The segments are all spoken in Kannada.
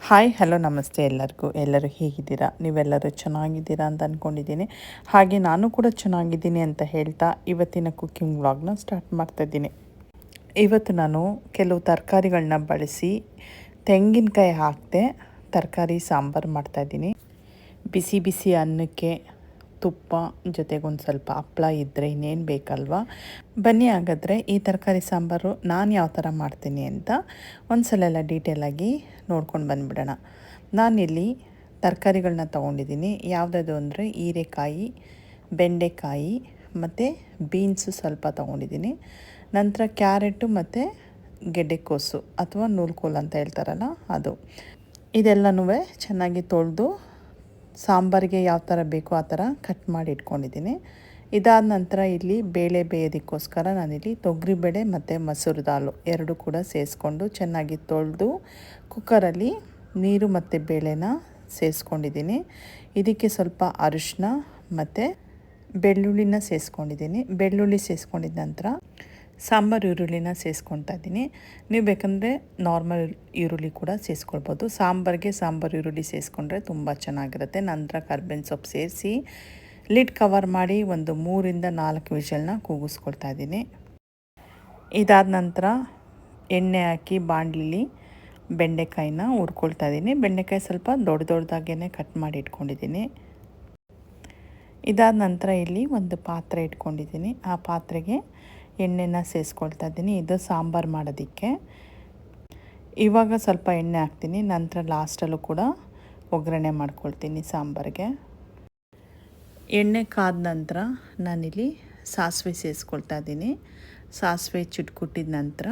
ಹಾಯ್ ಹಲೋ ನಮಸ್ತೆ ಎಲ್ಲರಿಗೂ. ಎಲ್ಲರೂ ಹೇಗಿದ್ದೀರಾ? ನೀವೆಲ್ಲರೂ ಚೆನ್ನಾಗಿದ್ದೀರಾ ಅಂತ ಅಂದ್ಕೊಂಡಿದ್ದೀನಿ ಹಾಗೆ ನಾನು ಕೂಡ ಚೆನ್ನಾಗಿದ್ದೀನಿ ಅಂತ ಹೇಳ್ತಾ ಇವತ್ತಿನ ಕುಕ್ಕಿಂಗ್ ವ್ಲಾಗ್ನ ಸ್ಟಾರ್ಟ್ ಮಾಡ್ತಾಯಿದ್ದೀನಿ ಇವತ್ತು ನಾನು ಕೆಲವು ತರಕಾರಿಗಳನ್ನ ಬಳಸಿ ತೆಂಗಿನಕಾಯಿ ಹಾಕಿದೆ ತರಕಾರಿ ಸಾಂಬಾರು ಮಾಡ್ತಾಯಿದ್ದೀನಿ ಬಿಸಿ ಬಿಸಿ ಅನ್ನಕ್ಕೆ ತುಪ್ಪ ಜೊತೆಗೊಂದು ಸ್ವಲ್ಪ ಹಪ್ಪಳ ಇದ್ದರೆ ಇನ್ನೇನು ಬೇಕಲ್ವಾ? ಬನ್ನಿ ಹಾಗಾದರೆ ಈ ತರಕಾರಿ ಸಾಂಬಾರು ನಾನು ಯಾವ ಥರ ಮಾಡ್ತೀನಿ ಅಂತ ಒಂದು ಸಲ ಎಲ್ಲ ಡೀಟೇಲಾಗಿ ನೋಡ್ಕೊಂಡು ಬಂದುಬಿಡೋಣ. ನಾನಿಲ್ಲಿ ತರಕಾರಿಗಳನ್ನ ತೊಗೊಂಡಿದ್ದೀನಿ. ಯಾವುದಾದ್ರು ಅಂದರೆ ಹೀರೆಕಾಯಿ, ಬೆಂಡೆಕಾಯಿ ಮತ್ತು ಬೀನ್ಸು ಸ್ವಲ್ಪ ತೊಗೊಂಡಿದ್ದೀನಿ. ನಂತರ ಕ್ಯಾರೆಟು ಮತ್ತು ಗೆಡ್ಡೆಕೋಸು ಅಥವಾ ನೂಲ್ಕೋಲ್ ಅಂತ ಹೇಳ್ತಾರಲ್ಲ ಅದು. ಇದೆಲ್ಲನೂ ಚೆನ್ನಾಗಿ ತೊಳೆದು ಸಾಂಬಾರಿಗೆ ಯಾವ ಥರ ಬೇಕೋ ಆ ಥರ ಕಟ್ ಮಾಡಿ ಇಟ್ಕೊಂಡಿದ್ದೀನಿ. ಇದಾದ ನಂತರ ಇಲ್ಲಿ ಬೇಳೆ ಬೇಯೋದಕ್ಕೋಸ್ಕರ ನಾನಿಲ್ಲಿ ತೊಗರಿಬೇಳೆ ಮತ್ತು ಮೊಸರು ದಾಲು ಎರಡು ಕೂಡ ಸೇರಿಸ್ಕೊಂಡು ಚೆನ್ನಾಗಿ ತೊಳೆದು ಕುಕ್ಕರಲ್ಲಿ ನೀರು ಮತ್ತು ಬೇಳೆನ ಸೇರಿಸ್ಕೊಂಡಿದ್ದೀನಿ. ಇದಕ್ಕೆ ಸ್ವಲ್ಪ ಅರಿಶಿನ ಮತ್ತು ಬೆಳ್ಳುಳ್ಳಿನ ಸೇರಿಸ್ಕೊಂಡಿದ್ದೀನಿ. ಬೆಳ್ಳುಳ್ಳಿ ಸೇರಿಸ್ಕೊಂಡಿದ್ದ ನಂತರ ಸಾಂಬಾರು ಈರುಳ್ಳಿನ ಸೇರಿಸ್ಕೊತಾ ಇದ್ದೀನಿ. ನೀವು ಬೇಕಂದರೆ ನಾರ್ಮಲ್ ಈರುಳ್ಳಿ ಕೂಡ ಸೇರಿಸ್ಕೊಳ್ಬೋದು ಸಾಂಬಾರಿಗೆ ಸಾಂಬಾರು ಈರುಳ್ಳಿ ಸೇರಿಸ್ಕೊಂಡ್ರೆ ತುಂಬ ಚೆನ್ನಾಗಿರುತ್ತೆ. ನಂತರ ಕರ್ಬೇವಿನ ಸೊಪ್ಪು ಸೇರಿಸಿ ಲಿಡ್ ಕವರ್ ಮಾಡಿ ಒಂದು ಮೂರಿಂದ ನಾಲ್ಕು ವಿಷಲ್ನ ಕೂಗಿಸ್ಕೊಳ್ತಾ ಇದ್ದೀನಿ. ಇದಾದ ನಂತರ ಎಣ್ಣೆ ಹಾಕಿ ಬಾಣಲಿಲಿ ಬೆಂಡೆಕಾಯಿನ ಹುರ್ಕೊಳ್ತಾ ಇದ್ದೀನಿ. ಬೆಂಡೆಕಾಯಿ ಸ್ವಲ್ಪ ದೊಡ್ಡ ದೊಡ್ಡದಾಗೇ ಕಟ್ ಮಾಡಿ ಇಟ್ಕೊಂಡಿದ್ದೀನಿ. ಇದಾದ ನಂತರ ಇಲ್ಲಿ ಒಂದು ಪಾತ್ರೆ ಇಟ್ಕೊಂಡಿದ್ದೀನಿ. ಆ ಪಾತ್ರೆಗೆ ಎಣ್ಣೆನ ಸೇರಿಸ್ಕೊಳ್ತಾ ಇದ್ದೀನಿ. ಇದು ಸಾಂಬಾರು ಮಾಡೋದಕ್ಕೆ. ಇವಾಗ ಸ್ವಲ್ಪ ಎಣ್ಣೆ ಹಾಕ್ತೀನಿ. ನಂತರ ಲಾಸ್ಟಲ್ಲೂ ಕೂಡ ಒಗ್ಗರಣೆ ಮಾಡ್ಕೊಳ್ತೀನಿ ಸಾಂಬಾರಿಗೆ. ಎಣ್ಣೆ ಕಾದ ನಂತರ ನಾನಿಲ್ಲಿ ಸಾಸಿವೆ ಸೇರಿಸ್ಕೊಳ್ತಾ ಇದ್ದೀನಿ. ಸಾಸಿವೆ ಚುಟ್ಕುಟ್ಟಿದ ನಂತರ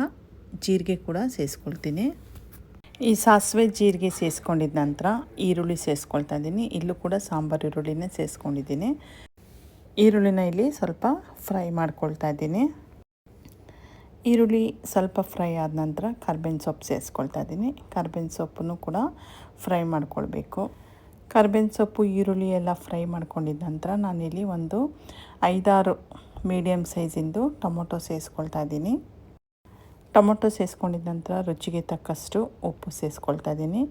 ಜೀರಿಗೆ ಕೂಡ ಸೇರಿಸ್ಕೊಳ್ತೀನಿ ಈ ಸಾಸಿವೆ ಜೀರಿಗೆ ಸೇರಿಸ್ಕೊಂಡಿದ ನಂತರ ಈರುಳ್ಳಿ ಸೇರಿಸ್ಕೊಳ್ತಾ ಇದ್ದೀನಿ. ಇಲ್ಲೂ ಕೂಡ ಸಾಂಬಾರು ಈರುಳ್ಳಿನೇ ಸೇರಿಸ್ಕೊಂಡಿದ್ದೀನಿ ಈರುಳ್ಳಿನ ಇಲ್ಲಿ ಸ್ವಲ್ಪ ಫ್ರೈ ಮಾಡ್ಕೊಳ್ತಾ ಇದ್ದೀನಿ. ಈರುಳ್ಳಿ ಸ್ವಲ್ಪ ಫ್ರೈ ಆದ ನಂತರ ಕರ್ಬೇವಿನ ಸೊಪ್ಪು ಸೇರಿಸ್ಕೊಳ್ತಾ ಇದ್ದೀನಿ. ಕರ್ಬೇವಿನ ಸೊಪ್ಪನ್ನು ಕೂಡ ಫ್ರೈ ಮಾಡ್ಕೊಳ್ಬೇಕು. ಕರ್ಬೇವಿನ ಸೊಪ್ಪು, ಈರುಳ್ಳಿ ಎಲ್ಲ ಫ್ರೈ ಮಾಡ್ಕೊಂಡಿದ್ದ ನಂತರ ನಾನಿಲ್ಲಿ ಒಂದು ಐದಾರು ಮೀಡಿಯಮ್ ಸೈಜಿಂದು ಟೊಮೊಟೊ ಸೇರಿಸ್ಕೊಳ್ತಾ ಇದ್ದೀನಿ. ಟೊಮೊಟೊ ಸೇರಿಸ್ಕೊಂಡಿದ್ದ ನಂತರ ರುಚಿಗೆ ತಕ್ಕಷ್ಟು ಉಪ್ಪು ಸೇರಿಸ್ಕೊಳ್ತಾ ಇದ್ದೀನಿ.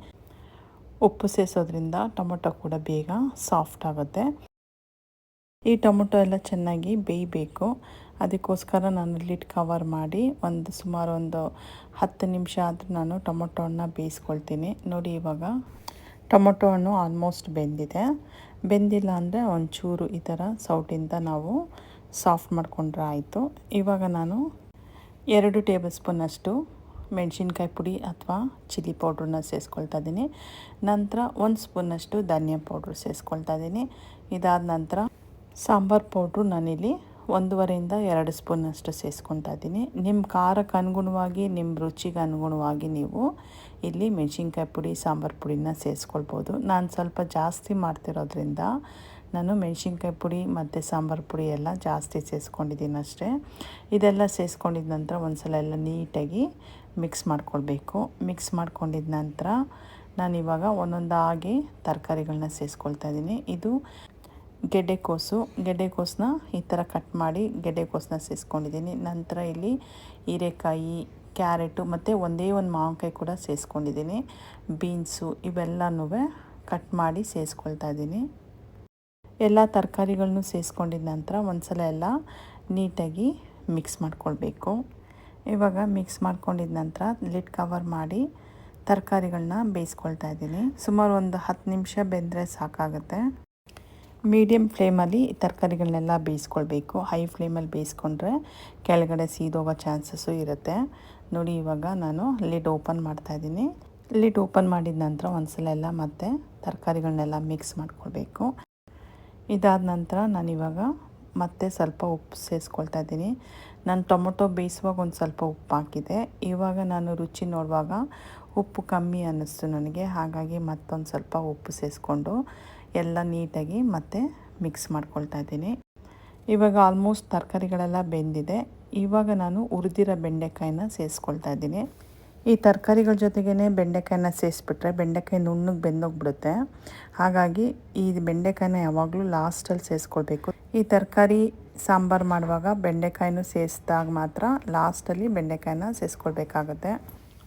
ಉಪ್ಪು ಸೇರಿಸೋದ್ರಿಂದ ಟೊಮೊಟೊ ಕೂಡ ಬೇಗ ಸಾಫ್ಟ್ ಆಗುತ್ತೆ. ಈ ಟೊಮೊಟೊ ಎಲ್ಲ ಚೆನ್ನಾಗಿ ಬೇಯಬೇಕು. ಅದಕ್ಕೋಸ್ಕರ ನಾನು ಲಿಡ್ ಕವರ್ ಮಾಡಿ ಒಂದು ಸುಮಾರು ಒಂದು ಹತ್ತು ನಿಮಿಷ ಆದರೂ ನಾನು ಟೊಮೊಟೊ ಹಣ್ಣು ಬೇಯಿಸ್ಕೊಳ್ತೀನಿ. ನೋಡಿ ಇವಾಗ ಟೊಮೊಟೊ ಹಣ್ಣು ಆಲ್ಮೋಸ್ಟ್ ಬೆಂದಿದೆ. ಬೆಂದಿಲ್ಲ ಅಂದರೆ ಒಂಚೂರು ಈ ಥರ ಸೌಟಿಂದ ನಾವು ಸಾಫ್ಟ್ ಮಾಡಿಕೊಂಡ್ರೆ ಆಯಿತು. ಇವಾಗ ನಾನು ಎರಡು ಟೇಬಲ್ ಸ್ಪೂನಷ್ಟು ಮೆಣಸಿನ್ಕಾಯಿ ಪುಡಿ ಅಥವಾ ಚಿಲ್ಲಿ ಪೌಡ್ರನ್ನ ಸೇರಿಸ್ಕೊಳ್ತಾ ಇದ್ದೀನಿ. ನಂತರ ಒಂದು ಸ್ಪೂನಷ್ಟು ಧನಿಯಾ ಪೌಡ್ರ್ ಸೇರಿಸ್ಕೊಳ್ತಾ ಇದ್ದೀನಿ. ಇದಾದ ನಂತರ ಸಾಂಬಾರು ಪೌಡ್ರು ನಾನಿಲ್ಲಿ ಒಂದೂವರೆಯಿಂದ ಎರಡು ಸ್ಪೂನಷ್ಟು ಸೇರಿಸ್ಕೊತಾ ಇದ್ದೀನಿ. ನಿಮ್ಮ ಖಾರಕ್ಕೆ ಅನುಗುಣವಾಗಿ, ನಿಮ್ಮ ರುಚಿಗೆ ಅನುಗುಣವಾಗಿ ನೀವು ಇಲ್ಲಿ ಮೆಣಸಿನ್ಕಾಯಿ ಪುಡಿ, ಸಾಂಬಾರು ಪುಡಿನ ಸೇರಿಸ್ಕೊಳ್ಬೋದು ನಾನು ಸ್ವಲ್ಪ ಜಾಸ್ತಿ ಮಾಡ್ತಿರೋದ್ರಿಂದ ನಾನು ಮೆಣಸಿನ್ಕಾಯಿ ಪುಡಿ ಮತ್ತು ಸಾಂಬಾರು ಪುಡಿ ಎಲ್ಲ ಜಾಸ್ತಿ ಸೇರಿಸ್ಕೊಂಡಿದ್ದೀನಿ ಅಷ್ಟೇ. ಇದೆಲ್ಲ ಸೇರಿಸ್ಕೊಂಡಿದ ನಂತರ ಒಂದು ಸಲ ಎಲ್ಲ ನೀಟಾಗಿ ಮಿಕ್ಸ್ ಮಾಡ್ಕೊಳ್ಬೇಕು. ಮಿಕ್ಸ್ ಮಾಡ್ಕೊಂಡಿದ ನಂತರ ನಾನಿವಾಗ ಒಂದೊಂದಾಗಿ ತರಕಾರಿಗಳನ್ನ ಸೇರಿಸ್ಕೊಳ್ತಾ ಇದ್ದೀನಿ. ಇದು ಗೆಡ್ಡೆಕೋಸು ಗೆಡ್ಡೆಕೋಸನ್ನ ಈ ಥರ ಕಟ್ ಮಾಡಿ ಗೆಡ್ಡೆಕೋಸನ್ನ ಸೇರಿಸ್ಕೊಂಡಿದ್ದೀನಿ ನಂತರ ಇಲ್ಲಿ ಹೀರೆಕಾಯಿ, ಕ್ಯಾರೆಟು ಮತ್ತು ಒಂದೇ ಒಂದು ಮಾವಿನಕಾಯಿ ಕೂಡ ಸೇರಿಸ್ಕೊಂಡಿದ್ದೀನಿ ಬೀನ್ಸು ಇವೆಲ್ಲನೂ ಕಟ್ ಮಾಡಿ ಸೇರಿಸ್ಕೊಳ್ತಾ ಇದ್ದೀನಿ. ಎಲ್ಲ ತರಕಾರಿಗಳನ್ನು ಸೇರಿಸ್ಕೊಂಡಿದ ನಂತರ ಒಂದು ಸಲ ಎಲ್ಲ ನೀಟಾಗಿ ಮಿಕ್ಸ್ ಮಾಡ್ಕೊಳ್ಬೇಕು. ಇವಾಗ ಮಿಕ್ಸ್ ಮಾಡ್ಕೊಂಡಿದ ನಂತರ ಲಿಡ್ ಕವರ್ ಮಾಡಿ ತರಕಾರಿಗಳನ್ನ ಬೇಯಿಸ್ಕೊಳ್ತಾ ಇದ್ದೀನಿ. ಸುಮಾರು ಒಂದು ಹತ್ತು ನಿಮಿಷ ಬೆಂದರೆ ಸಾಕಾಗುತ್ತೆ. ಮೀಡಿಯಮ್ ಫ್ಲೇಮಲ್ಲಿ ತರಕಾರಿಗಳನ್ನೆಲ್ಲ ಬೇಯಿಸ್ಕೊಳ್ಬೇಕು. ಹೈ ಫ್ಲೇಮಲ್ಲಿ ಬೇಯಿಸ್ಕೊಂಡ್ರೆ ಕೆಳಗಡೆ ಸೀದೋಗೋ ಚಾನ್ಸಸ್ಸು ಇರುತ್ತೆ. ನೋಡಿ, ಇವಾಗ ನಾನು ಲಿಡ್ ಓಪನ್ ಮಾಡ್ತಾಯಿದ್ದೀನಿ ಲಿಡ್ ಓಪನ್ ಮಾಡಿದ ನಂತರ ಒಂದ್ಸಲ ಎಲ್ಲ ಮತ್ತೆ ತರಕಾರಿಗಳನ್ನೆಲ್ಲ ಮಿಕ್ಸ್ ಮಾಡ್ಕೊಳ್ಬೇಕು. ಇದಾದ ನಂತರ ನಾನಿವಾಗ ಮತ್ತೆ ಸ್ವಲ್ಪ ಉಪ್ಪು ಸೇರಿಸ್ಕೊಳ್ತಾ ಇದ್ದೀನಿ. ನಾನು ಟೊಮೊಟೊ ಬೇಯಿಸುವಾಗ ಒಂದು ಸ್ವಲ್ಪ ಉಪ್ಪು ಹಾಕಿದೆ. ಇವಾಗ ನಾನು ರುಚಿ ನೋಡುವಾಗ ಉಪ್ಪು ಕಮ್ಮಿ ಅನ್ನಿಸ್ತು ನನಗೆ. ಹಾಗಾಗಿ ಮತ್ತೊಂದು ಸ್ವಲ್ಪ ಉಪ್ಪು ಸೇರಿಸ್ಕೊಂಡು ಎಲ್ಲ ನೀಟಾಗಿ ಮತ್ತೆ ಮಿಕ್ಸ್ ಮಾಡ್ಕೊಳ್ತಾ ಇದ್ದೀನಿ. ಇವಾಗ ಆಲ್ಮೋಸ್ಟ್ ತರಕಾರಿಗಳೆಲ್ಲ ಬೆಂದಿದೆ. ಇವಾಗ ನಾನು ಉರಿದಿರೋ ಬೆಂಡೆಕಾಯಿನ ಸೇರಿಸ್ಕೊಳ್ತಾ ಇದ್ದೀನಿ. ಈ ತರಕಾರಿಗಳ ಜೊತೆಗೇ ಬೆಂಡೆಕಾಯಿನ ಸೇರಿಸ್ಬಿಟ್ರೆ ಬೆಂಡೆಕಾಯಿ ನುಣ್ಣಗೆ ಬೆಂದೋಗ್ಬಿಡುತ್ತೆ. ಹಾಗಾಗಿ ಈ ಬೆಂಡೆಕಾಯಿನ ಯಾವಾಗಲೂ ಲಾಸ್ಟಲ್ಲಿ ಸೇರಿಸ್ಕೊಳ್ಬೇಕು ಈ ತರಕಾರಿ ಸಾಂಬಾರು ಮಾಡುವಾಗ ಬೆಂಡೆಕಾಯಿನೂ ಸೇರಿಸಿದಾಗ ಮಾತ್ರ ಲಾಸ್ಟಲ್ಲಿ ಬೆಂಡೆಕಾಯಿನ ಸೇರಿಸ್ಕೊಳ್ಬೇಕಾಗತ್ತೆ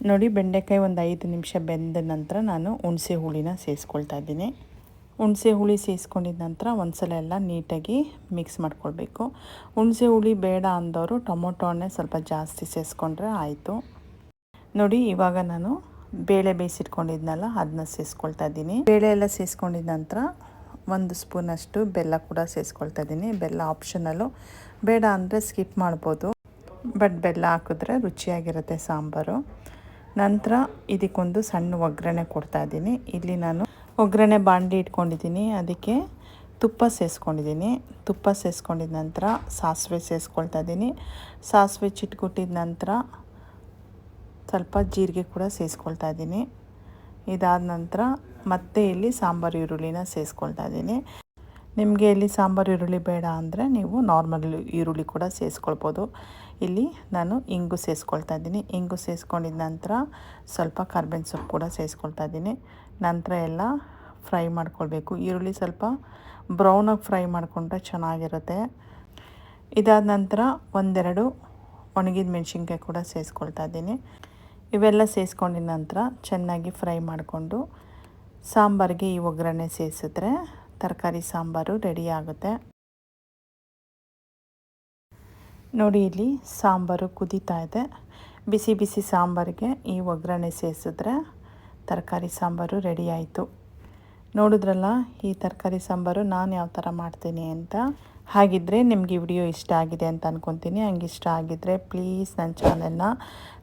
ನೋಡಿ ಬೆಂಡೆಕಾಯಿ ಒಂದು ಐದು ನಿಮಿಷ ಬೆಂದ ನಂತರ ನಾನು ಹುಣಸೆ ಹುಳಿನ ಸೇರಿಸ್ಕೊಳ್ತಾ ಇದ್ದೀನಿ. ಹುಣಸೆ ಹುಳಿ ಸೇರಿಸ್ಕೊಂಡಿದ ನಂತರ ಒಂದ್ಸಲ ಎಲ್ಲ ನೀಟಾಗಿ ಮಿಕ್ಸ್ ಮಾಡ್ಕೊಳ್ಬೇಕು. ಹುಣಸೆ ಹುಳಿ ಬೇಡ ಅಂದವರು ಟೊಮೊಟೊ ಹಣ್ಣೆ ಸ್ವಲ್ಪ ಜಾಸ್ತಿ ಸೇರಿಸ್ಕೊಂಡ್ರೆ ಆಯಿತು. ನೋಡಿ, ಇವಾಗ ನಾನು ಬೇಳೆ ಬೇಯಿಸಿಟ್ಕೊಂಡಿದ್ನಲ್ಲ ಅದನ್ನ ಸೇರಿಸ್ಕೊಳ್ತಾ ಇದ್ದೀನಿ. ಬೇಳೆ ಎಲ್ಲ ಸೇರಿಸ್ಕೊಂಡಿದ ನಂತರ ಒಂದು ಸ್ಪೂನಷ್ಟು ಬೆಲ್ಲ ಕೂಡ ಸೇರಿಸ್ಕೊಳ್ತಾ ಇದ್ದೀನಿ. ಬೆಲ್ಲ ಆಪ್ಷನಲ್ಲು ಬೇಡ ಅಂದರೆ ಸ್ಕಿಪ್ ಮಾಡ್ಬೋದು. ಬಟ್ ಬೆಲ್ಲ ಹಾಕಿದ್ರೆ ರುಚಿಯಾಗಿರುತ್ತೆ ಸಾಂಬಾರು. ನಂತರ ಇದಕ್ಕೊಂದು ಸಣ್ಣ ಒಗ್ಗರಣೆ ಕೊಡ್ತಾ ಇದ್ದೀನಿ. ಇಲ್ಲಿ ನಾನು ಒಗ್ಗರಣೆ ಬಾಂಡಿ ಇಟ್ಕೊಂಡಿದ್ದೀನಿ. ಅದಕ್ಕೆ ತುಪ್ಪ ಸೇರಿಸ್ಕೊಂಡಿದ್ದೀನಿ ತುಪ್ಪ ಸೇರಿಸ್ಕೊಂಡಿದ ನಂತರ ಸಾಸಿವೆ ಸೇರಿಸ್ಕೊಳ್ತಾ ಇದ್ದೀನಿ. ಸಾಸಿವೆ ಚಿಟ್ಕೊಟ್ಟಿದ ನಂತರ ಸ್ವಲ್ಪ ಜೀರಿಗೆ ಕೂಡ ಸೇರಿಸ್ಕೊಳ್ತಾ ಇದ್ದೀನಿ. ಇದಾದ ನಂತರ ಮತ್ತೆ ಇಲ್ಲಿ ಸಾಂಬಾರು ಈರುಳ್ಳಿನ ಸೇರಿಸ್ಕೊಳ್ತಾ ಇದ್ದೀನಿ. ನಿಮಗೆ ಇಲ್ಲಿ ಸಾಂಬಾರು ಈರುಳ್ಳಿ ಬೇಡ ಅಂದರೆ ನೀವು ನಾರ್ಮಲ್ ಈರುಳ್ಳಿ ಕೂಡ ಸೇರಿಸ್ಕೊಳ್ಬೋದು ಇಲ್ಲಿ ನಾನು ಇಂಗು ಸೇರಿಸ್ಕೊಳ್ತಾ ಇದ್ದೀನಿ. ಇಂಗು ಸೇರಿಸ್ಕೊಂಡಿದ ನಂತರ ಸ್ವಲ್ಪ ಕರ್ಬೇವಿನ ಸೊಪ್ಪು ಕೂಡ ಸೇರಿಸ್ಕೊಳ್ತಾ ಇದ್ದೀನಿ. ನಂತರ ಎಲ್ಲ ಫ್ರೈ ಮಾಡ್ಕೊಳ್ಬೇಕು. ಈರುಳ್ಳಿ ಸ್ವಲ್ಪ ಬ್ರೌನಾಗಿ ಫ್ರೈ ಮಾಡಿಕೊಂಡ್ರೆ ಚೆನ್ನಾಗಿರುತ್ತೆ. ಇದಾದ ನಂತರ ಒಂದೆರಡು ಒಣಗಿದ ಮೆಣಸಿನ್ಕಾಯಿ ಕೂಡ ಸೇರಿಸ್ಕೊಳ್ತಾ ಇದ್ದೀನಿ. ಇವೆಲ್ಲ ಸೇರಿಸ್ಕೊಂಡಿದ ನಂತರ ಚೆನ್ನಾಗಿ ಫ್ರೈ ಮಾಡಿಕೊಂಡು ಸಾಂಬಾರಿಗೆ ಈ ಒಗ್ಗರಣೆ ಸೇರಿಸಿದ್ರೆ ತರಕಾರಿ ಸಾಂಬಾರು ರೆಡಿ ಆಗುತ್ತೆ. ನೋಡಿ, ಇಲ್ಲಿ ಸಾಂಬಾರು ಕುದೀತಾ ಇದೆ. ಬಿಸಿ ಬಿಸಿ ಸಾಂಬಾರಿಗೆ ಈ ಒಗ್ಗರಣೆ ಸೇರಿಸಿದ್ರೆ ತರಕಾರಿ ಸಾಂಬಾರು ರೆಡಿ ಆಯಿತು. ನೋಡಿದ್ರಲ್ಲ, ಈ ತರಕಾರಿ ಸಾಂಬಾರು ನಾನು ಯಾವ ಥರ ಮಾಡ್ತೀನಿ ಅಂತ. ಹಾಗಿದ್ದರೆ ನಿಮಗೆ ವಿಡಿಯೋ ಇಷ್ಟ ಆಗಿದೆ ಅಂತ ಅಂದ್ಕೊತೀನಿ ಹಂಗೆ ಇಷ್ಟ ಆಗಿದ್ದರೆ ಪ್ಲೀಸ್ ನನ್ನ ಚಾನೆಲ್ನ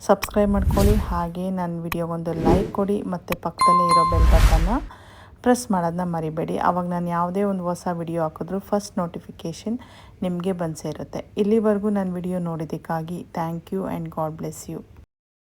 ಸಬ್ಸ್ಕ್ರೈಬ್ ಮಾಡ್ಕೊಳ್ಳಿ. ಹಾಗೆ ನನ್ನ ವಿಡಿಯೋಗೊಂದು ಲೈಕ್ ಕೊಡಿ. ಮತ್ತು ಪಕ್ಕದಲ್ಲೇ ಇರೋ ಬೆಲ್ ಬಟನ್ನ ಪ್ರೆಸ್ ಮಾಡೋದನ್ನ ಮರಿಬೇಡಿ. ಆವಾಗ ನಾನು ಯಾವುದೇ ಒಂದು ಹೊಸ ವಿಡಿಯೋ ಹಾಕಿದ್ರು ಫಸ್ಟ್ ನೋಟಿಫಿಕೇಷನ್ ನಿಮಗೆ ಬಂದು ಸೇರುತ್ತೆ. ಇಲ್ಲಿವರೆಗೂ ನನ್ನ video ನೋಡಿದ್ದಕ್ಕಾಗಿ thank you and God bless you.